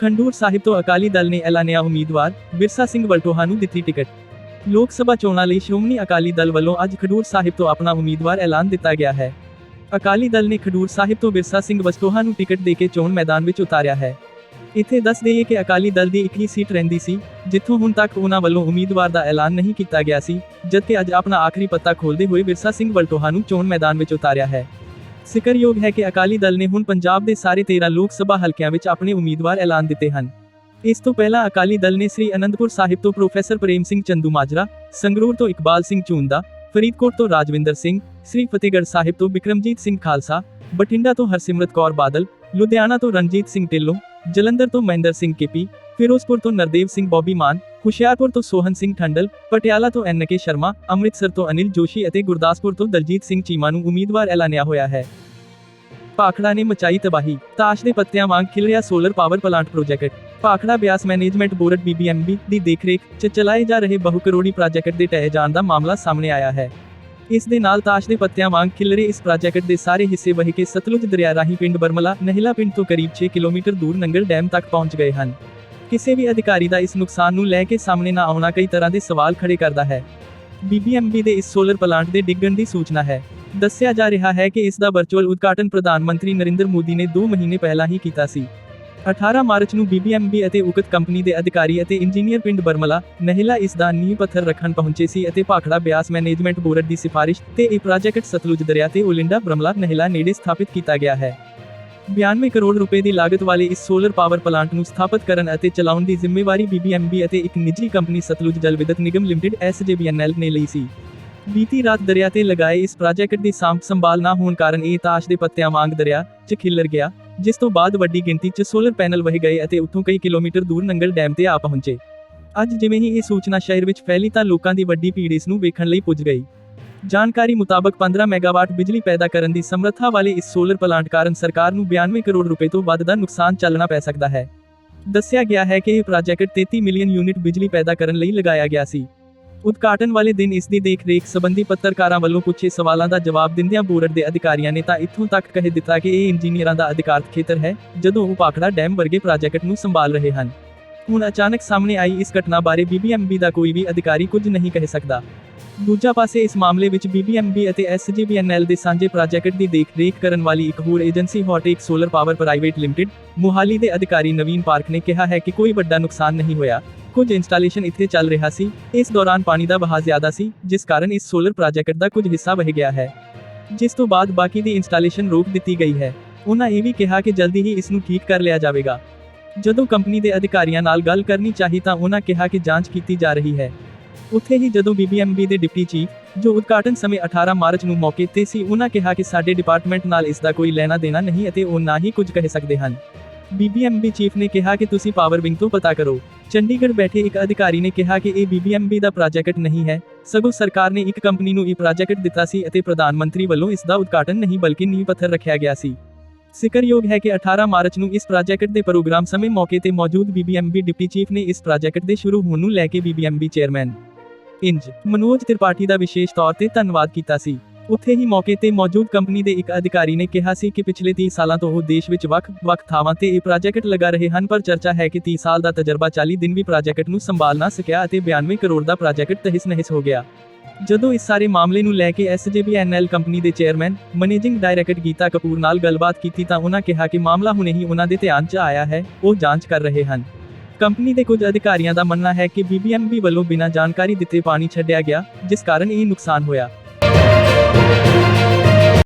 ਖੰਡੂਰ ਸਾਹਿਬ ਤੋਂ ਅਕਾਲੀ ਦਲ ਨੇ ਐਲਾਨਿਆ ਉਮੀਦਵਾਰ ਬਿਰਸਾ ਸਿੰਘ ਵਲਟੋਹਾ ਨੂੰ ਦਿੱਤੀ ਟਿਕਟ। ਲੋਕ ਸਭਾ ਚੋਣਾਂ ਲਈ ਸ਼੍ਰੋਮਣੀ ਅਕਾਲੀ ਦਲ ਵੱਲੋਂ ਅੱਜ ਖਡੂਰ ਸਾਹਿਬ ਤੋਂ ਆਪਣਾ ਉਮੀਦਵਾਰ ਐਲਾਨ ਦਿੱਤਾ ਗਿਆ ਹੈ। ਅਕਾਲੀ ਦਲ ਨੇ ਖਡੂਰ ਸਾਹਿਬ ਤੋਂ ਬਿਰਸਾ ਸਿੰਘ ਵਸਤੋਹਾ ਨੂੰ ਟਿਕਟ ਦੇ ਕੇ ਚੋਣ ਮੈਦਾਨ ਵਿੱਚ ਉਤਾਰਿਆ ਹੈ। ਇੱਥੇ ਦੱਸ ਦੇਈਏ ਕਿ ਅਕਾਲੀ ਦਲ ਦੀ ਇੱਕ ਹੀ ਸੀਟ ਰਹਿੰਦੀ ਸੀ, ਜਿੱਥੋਂ ਹੁਣ ਤੱਕ ਉਹਨਾਂ ਵੱਲੋਂ ਉਮੀਦਵਾਰ ਦਾ ਐਲਾਨ ਨਹੀਂ ਕੀਤਾ ਗਿਆ ਸੀ, ਜਦਕਿ ਅੱਜ ਆਪਣਾ ਆਖਰੀ ਪੱਤਾ ਖੋਲਦੇ ਹੋਏ ਬਿਰਸਾ ਸਿੰਘ ਵਲਟੋਹਾ ਨੂੰ ਚੋਣ ਮੈਦਾਨ ਵਿੱਚ ਉਤਾਰਿਆ ਹੈ। ਜ਼ਿਕਰਯੋਗ ਹੈ ਕਿ ਅਕਾਲੀ ਦਲ ਨੇ ਹੁਣ ਪੰਜਾਬ ਦੇ ਸਾਰੇ 13 ਲੋਕ ਸਭਾ ਹਲਕਿਆਂ ਵਿੱਚ ਆਪਣੇ ਉਮੀਦਵਾਰ ਐਲਾਨ ਦਿੱਤੇ ਹਨ। ਇਸ ਤੋਂ ਪਹਿਲਾਂ ਅਕਾਲੀ ਦਲ ਨੇ ਸ੍ਰੀ ਅਨੰਦਪੁਰ ਸਾਹਿਬ ਤੋਂ ਪ੍ਰੋਫੈਸਰ ਪ੍ਰੇਮ ਸਿੰਘ ਚੰਦੂ ਸੰਗਰੂਰ ਤੋਂ ਇਕਬਾਲ ਸਿੰਘ ਚੂੰਦਾ, ਫਰੀਦਕੋਟ ਤੋਂ ਰਾਜਵਿੰਦਰ ਸਿੰਘ, ਸ੍ਰੀ ਫਤਿਹਗੜ੍ਹ ਸਾਹਿਬ ਤੋਂ ਬਿਕਰਮਜੀਤ ਸਿੰਘ ਖਾਲਸਾ, ਬਠਿੰਡਾ ਤੋਂ ਹਰਸਿਮਰਤ ਕੌਰ ਬਾਦਲ, ਲੁਧਿਆਣਾ ਤੋਂ ਰਣਜੀਤ ਸਿੰਘ ਢਿੱਲੋਂ, ਜਲੰਧਰ ਤੋਂ ਮਹਿੰਦਰ ਸਿੰਘ ਕੇਪੀ, ਫਿਰੋਜ਼ਪੁਰ ਤੋਂ ਨਰਦੇਵ ਸਿੰਘ ਬੌਬੀ ਮਾਨ, ਹੁਸ਼ਿਆਰਪੁਰ ਤੋਂ ਸੋਹਨ ਸਿੰਘ ਠੰਡਲ, ਪਟਿਆਲਾ ਤੋਂ ਐਨਕੇ ਸ਼ਰਮਾ, ਅੰਮ੍ਰਿਤਸਰ ਤੋਂ ਅਨਿਲ ਜੋਸ਼ੀ ਅਤੇ ਗੁਰਦਾਸਪੁਰ ਤੋਂ ਦਲਜੀਤ ਸਿੰਘ ਚੀਮਾ ਨੂੰ ਉਮੀਦਵਾਰ ਐਲਾਨਿਆ ਹੋਇਆ ਹੈ। ਭਾਖੜਾ ਨੇ ਮਚਾਈ ਤਬਾਹੀ। ਤਾਸ਼ ਦੇ ਪੱਤਿਆਂ ਵਾਂਗ ਖਿਲ ਰਿਹਾ solar power plant project Bhakra Beas management board BBMB ਦੀ ਦੇਖਰੇਖ 'ਚ ਚਲਾਏ ਜਾ ਰਹੇ ਬਹੁ ਕਰੋੜੀ ਪ੍ਰੋਜੈਕਟ ਦੇ ਟਹਿ ਜਾਣ ਦਾ ਮਾਮਲਾ ਸਾਹਮਣੇ ਆਇਆ ਹੈ। ਇਸ ਦੇ ਨਾਲ ਤਾਸ਼ ਦੇ ਪੱਤਿਆਂ ਵਾਂਗ ਖਿਲਰੇ ਇਸ ਪ੍ਰੋਜੈਕਟ ਦੇ ਸਾਰੇ ਹਿੱਸੇ ਵਹੀ ਕੇ ਸਤਲੁਜ ਦਰਿਆ ਰਾਹੀਂ ਪਿੰਡ ਬਰਮਲਾ, ਨਹਿਲਾ ਪਿੰਡ ਤੋਂ ਕਰੀਬ 6 ਕਿਲੋਮੀਟਰ ਦੂਰ ਨੰਗਲ ਡੈਮ ਤੱਕ ਪਹੁੰਚ ਗਏ ਹਨ। ਕਿਸੇ ਵੀ ਅਧਿਕਾਰੀ ਦਾ ਇਸ ਨੁਕਸਾਨ ਨੂੰ ਲੈ ਕੇ ਸਾਹਮਣੇ ਨਾ ਆਉਣਾ ਕਈ ਤਰ੍ਹਾਂ ਦੇ ਸਵਾਲ ਖੜੇ ਕਰਦਾ ਹੈ। BBMB ਦੇ ਇਸ ਸੋਲਰ ਪਲਾਂਟ ਦੇ ਡਿੱਗਣ ਦੀ ਸੂਚਨਾ ਹੈ। ਦੱਸਿਆ ਜਾ ਰਿਹਾ ਹੈ ਕਿ ਇਸ ਦਾ ਵਰਚੁਅਲ ਉਦਘਾਟਨ ਪ੍ਰਧਾਨ ਮੰਤਰੀ ਨਰਿੰਦਰ ਮੋਦੀ ਨੇ 2 ਮਹੀਨੇ ਪਹਿਲਾਂ ਹੀ ਕੀਤਾ ਸੀ। 18 ਮਾਰਚ ਨੂੰ BBMB ਅਤੇ ਉਕਤ ਕੰਪਨੀ ਦੇ ਅਧਿਕਾਰੀ ਅਤੇ ਇੰਜੀਨੀਅਰ ਪਿੰਡ ਬਰਮਲਾ, ਨਹਿਲਾ ਇਸ ਦਾ ਨੀਂਹ ਪੱਥਰ ਰੱਖਣ ਪਹੁੰਚੇ ਸੀ ਅਤੇ ਭਾਖੜਾ ਬਿਆਸ ਮੈਨੇਜਮੈਂਟ ਬੋਰਡ ਦੀ ਸਿਫਾਰਿਸ਼ ਤੇ ਇਹ ਪ੍ਰੋਜੈਕਟ ਸਤਲੁਜ ਦਰਿਆ ਤੇ ਉਲਿੰਡਾ ਬਰਮਲਾ, ਨਹਿਲਾ ਨੇੜੇ ਸਥਾਪਿਤ ਕੀਤਾ ਗਿਆ ਹੈ। 92 ਕਰੋੜ ਰੁਪਏ ਦੀ ਲਾਗਤ ਵਾਲੇ ਇਸ ਸੋਲਰ ਪਾਵਰ ਪਲਾਂਟ ਨੂੰ ਸਥਾਪਿਤ ਕਰਨ ਅਤੇ ਚਲਾਉਣ ਦੀ ਜ਼ਿੰਮੇਵਾਰੀ BBMB ਅਤੇ ਇੱਕ ਨਿੱਜੀ ਕੰਪਨੀ ਸਤਲੁਜ ਜਲ ਵਿਦਯੁਤ ਨਿਗਮ ਲਿਮਟਿਡ SJVNL ਨੇ ਲਈ ਸੀ। ਬੀਤੀ ਰਾਤ ਦਰਿਆ ਤੇ ਲਗਾਏ ਇਸ ਪ੍ਰੋਜੈਕਟ ਦੀ ਸਾਂਭ ਸੰਭਾਲ ਨਾ ਹੋਣ ਕਾਰਨ ਇਹ ਤਾਸ਼ ਦੇ ਪੱਤਿਆਂ ਵਾਂਗ ਦਰਿਆ 'ਚ ਖਿੱਲਰ ਗਿਆ, ਜਿਸ ਤੋਂ ਬਾਅਦ ਵੱਡੀ ਗਿਣਤੀ 'ਚ ਸੋਲਰ ਪੈਨਲ ਵਹਿ ਗਏ ਅਤੇ ਉੱਥੋਂ ਕਈ ਕਿਲੋਮੀਟਰ ਦੂਰ ਨੰਗਲ ਡੈਮ ਤੇ ਆ ਪਹੁੰਚੇ। ਅੱਜ ਜਿਵੇਂ ਹੀ ਇਹ ਸੂਚਨਾ ਸ਼ਹਿਰ ਵਿੱਚ ਫੈਲੀ ਤਾਂ ਲੋਕਾਂ ਦੀ ਵੱਡੀ ਭੀੜ ਇਸ ਨੂੰ ਵੇਖਣ ਲਈ ਪੁੱਜ ਗਈ। ਜਾਣਕਾਰੀ ਮੁਤਾਬਕ 15 ਮੈਗਾਵਾਟ ਬਿਜਲੀ ਪੈਦਾ ਕਰਨ ਦੀ ਸਮਰੱਥਾ ਵਾਲੇ ਇਸ ਸੋਲਰ ਪਲਾਂਟ ਕਾਰਨ ਸਰਕਾਰ ਨੂੰ 92 ਕਰੋੜ ਰੁਪਏ ਤੋਂ ਵੱਧ ਦਾ ਨੁਕਸਾਨ ਚੱਲਣਾ ਪੈ ਸਕਦਾ ਹੈ। ਦੱਸਿਆ ਗਿਆ ਹੈ ਕਿ ਇਹ ਪ੍ਰੋਜੈਕਟ 33 ਮਿਲੀਅਨ ਯੂਨਿਟ ਬਿਜਲੀ ਪੈਦਾ ਕਰਨ ਲਈ ਲਗਾਇਆ ਗਿਆ ਸੀ। ਉਦਘਾਟਨ ਵਾਲੇ ਦਿਨ ਇਸ ਦੀ ਦੇਖ-ਰੇਖ ਸੰਬੰਧੀ ਪੱਤਰਕਾਰਾਂ ਵੱਲੋਂ ਪੁੱਛੇ ਸਵਾਲਾਂ ਦਾ ਜਵਾਬ ਦਿੰਦਿਆਂ ਬੋਰਡ ਦੇ ਅਧਿਕਾਰੀਆਂ ਨੇ ਤਾਂ ਇੱਥੋਂ ਤੱਕ ਕਹਿ ਦਿੱਤਾ ਕਿ ਇਹ ਇੰਜੀਨੀਅਰਾਂ ਦਾ ਅਧਿਕਾਰਤ ਖੇਤਰ ਹੈ, ਜਦੋਂ ਉਹ ਪਾਖੜਾ ਡੈਮ ਵਰਗੇ ਪ੍ਰੋਜੈਕਟ ਨੂੰ ਸੰਭਾਲ ਰਹੇ ਹਨ। ਹੁਣ ਅਚਾਨਕ ਸਾਹਮਣੇ ਆਈ ਇਸ ਘਟਨਾ ਬਾਰੇ BBMB ਦਾ ਕੋਈ ਵੀ ਅਧਿਕਾਰੀ ਕੁਝ ਨਹੀਂ ਕਹਿ ਸਕਦਾ। ਦੂਜਾ ਪਾਸੇ ਇਸ ਮਾਮਲੇ ਵਿੱਚ BBMB ਅਤੇ SJVNL ਦੇ ਸਾਂਝੇ ਪ੍ਰੋਜੈਕਟ ਦੀ ਦੇਖ-ਰੇਖ ਕਰਨ ਵਾਲੀ ਇੱਕ ਹੋਰ agency Hotech solar power private limited, Mohali ਦੇ ਅਧਿਕਾਰੀ ਨਵੀਨ ਪਾਰਕ ਨੇ ਕਿਹਾ ਹੈ ਕਿ ਕੋਈ ਵੱਡਾ ਨੁਕਸਾਨ ਨਹੀਂ ਹੋਇਆ। ਕੁਝ ਇੰਸਟਾਲੇਸ਼ਨ ਇੱਥੇ ਚੱਲ ਰਿਹਾ ਸੀ। ਇਸ ਦੌਰਾਨ ਪਾਣੀ ਦਾ ਬਹਾਅ ਜ਼ਿਆਦਾ ਸੀ, ਜਿਸ ਕਾਰਨ ਇਸ ਸੋਲਰ ਪ੍ਰੋਜੈਕਟ ਦਾ ਕੁਝ ਹਿੱਸਾ ਵਹਿ ਗਿਆ ਹੈ। ਜਿਸ ਤੋਂ ਬਾਅਦ ਬਾਕੀ ਦੀ ਇੰਸਟਾਲੇਸ਼ਨ ਰੋਕ ਦਿੱਤੀ ਗਈ ਹੈ। ਉਹਨਾਂ ਇਹ ਵੀ ਕਿਹਾ ਕਿ ਜਲਦੀ ਹੀ ਇਸ ਨੂੰ ਠੀਕ ਕਰ ਲਿਆ ਜਾਵੇਗਾ। ਜਦੋਂ ਕੰਪਨੀ ਦੇ ਅਧਿਕਾਰੀਆਂ ਨਾਲ ਗੱਲ ਕਰਨੀ ਚਾਹੀ ਤਾਂ ਉਹਨਾਂ ਕਿਹਾ ਕਿ ਜਾਂਚ ਕੀਤੀ ਜਾ ਰਹੀ ਹੈ। ਉੱਥੇ ਹੀ ਜਦੋਂ BBMB ਦੇ ਡਿਪਟੀ ਚੀਫ, ਜੋ ਉਦਘਾਟਨ ਸਮੇਂ 18 ਮਾਰਚ ਨੂੰ ਮੌਕੇ ਤੇ ਸੀ ਉਹਨਾਂ ਕਿਹਾ ਕਿ ਸਾਡੇ ਡਿਪਾਰਟਮੈਂਟ ਨਾਲ ਇਸ ਦਾ ਕੋਈ ਲੈਣਾ ਦੇਣਾ ਨਹੀਂ ਅਤੇ ਉਹ ਨਾ ਹੀ ਕੁਝ ਕਹਿ ਸਕਦੇ ਹਨ। BBMB ਚੀਫ ਨੇ ਕਿਹਾ ਕਿ ਤੁਸੀਂ ਪਾਵਰ ਵਿੰਗ ਤੋਂ ਪਤਾ ਕਰੋ। ਚੰਡੀਗੜ੍ਹ ਬੈਠੇ ਇੱਕ ਅਧਿਕਾਰੀ ਨੇ ਕਿਹਾ ਕਿ ਇਹ BBMB ਦਾ ਪ੍ਰੋਜੈਕਟ ਨਹੀਂ ਹੈ। ਸਗੋਂ ਸਰਕਾਰ ਨੇ ਇੱਕ ਕੰਪਨੀ ਨੂੰ ਇਹ ਪ੍ਰੋਜੈਕਟ ਦਿੱਤਾ ਸੀ ਅਤੇ ਪ੍ਰਧਾਨ ਮੰਤਰੀ ਵੱਲੋਂ ਇਸ ਦਾ ਉਦਘਾਟਨ ਨਹੀਂ ਬਲਕਿ ਨੀਂਹ ਪੱਥਰ ਰੱਖਿਆ ਗਿਆ ਸੀ। ਜ਼ਿਕਰਯੋਗ ਹੈ ਕਿ 18 ਮਾਰਚ ਨੂੰ ਇਸ ਪ੍ਰੋਜੈਕਟ ਦੇ ਪ੍ਰੋਗਰਾਮ ਸਮੇਂ ਮੌਕੇ ਤੇ ਮੌਜੂਦ BBMB ਡਿਪਟੀ ਚੀਫ ਨੇ ਇਸ ਪ੍ਰੋਜੈਕਟ ਦੇ ਸ਼ੁਰੂ ਹੋਣ ਨੂੰ ਲੈ ਕੇ BBMB ਚੇਅਰਮੈਨ ਇੰਜ ਮਨੋਜ ਤ੍ਰਿਪਾਠੀ ਦਾ ਵਿਸ਼ੇਸ਼ ਤੌਰ ਤੇ ਧੰਨਵਾਦ ਕੀਤਾ ਸੀ। ਉੱਥੇ ਹੀ ਮੌਕੇ ਤੇ ਮੌਜੂਦ ਕੰਪਨੀ ਦੇ ਇੱਕ ਅਧਿਕਾਰੀ ਨੇ ਕਿਹਾ ਸੀ ਕਿ ਪਿਛਲੇ 30 ਸਾਲਾਂ ਤੋਂ ਉਹ ਦੇਸ਼ ਵਿੱਚ ਵੱਖ-ਵੱਖ ਥਾਵਾਂ ਤੇ ਇਹ ਪ੍ਰੋਜੈਕਟ ਲਗਾ ਰਹੇ ਹਨ, ਪਰ ਚਰਚਾ ਹੈ ਕਿ 30 ਸਾਲ ਦਾ ਤਜਰਬਾ 40 ਦਿਨ ਵੀ ਪ੍ਰੋਜੈਕਟ ਨੂੰ ਸੰਭਾਲ ਨਾ ਸਕਿਆ ਅਤੇ 92 ਕਰੋੜ ਦਾ ਪ੍ਰੋਜੈਕਟ ਤਹਿਸ-ਨਹਿਸ ਹੋ ਗਿਆ। ਜਦੋਂ ਇਸ ਸਾਰੇ ਮਾਮਲੇ ਨੂੰ ਲੈ ਕੇ SJVNL ਕੰਪਨੀ ਦੇ chairman managing director Geeta Kapoor ਨਾਲ ਗੱਲਬਾਤ ਕੀਤੀ ਤਾਂ ਉਹਨਾਂ ਕਿਹਾ ਕਿ ਮਾਮਲਾ ਹੁਣੇ ਹੀ ਉਹਨਾਂ ਦੇ ਧਿਆਨ 'ਚ ਆਇਆ ਹੈ, ਉਹ ਜਾਂਚ ਕਰ ਰਹੇ ਹਨ। ਕੰਪਨੀ ਦੇ ਕੁਝ ਅਧਿਕਾਰੀਆਂ ਦਾ ਮੰਨਣਾ ਹੈ ਕਿ BBMB ਵੱਲੋਂ ਬਿਨਾਂ ਜਾਣਕਾਰੀ ਦਿੱਤੇ ਪਾਣੀ ਛੱਡਿਆ ਗਿਆ, ਜਿਸ ਕਾਰਨ ਇਹ ਨੁਕਸਾਨ ਹੋਇਆ।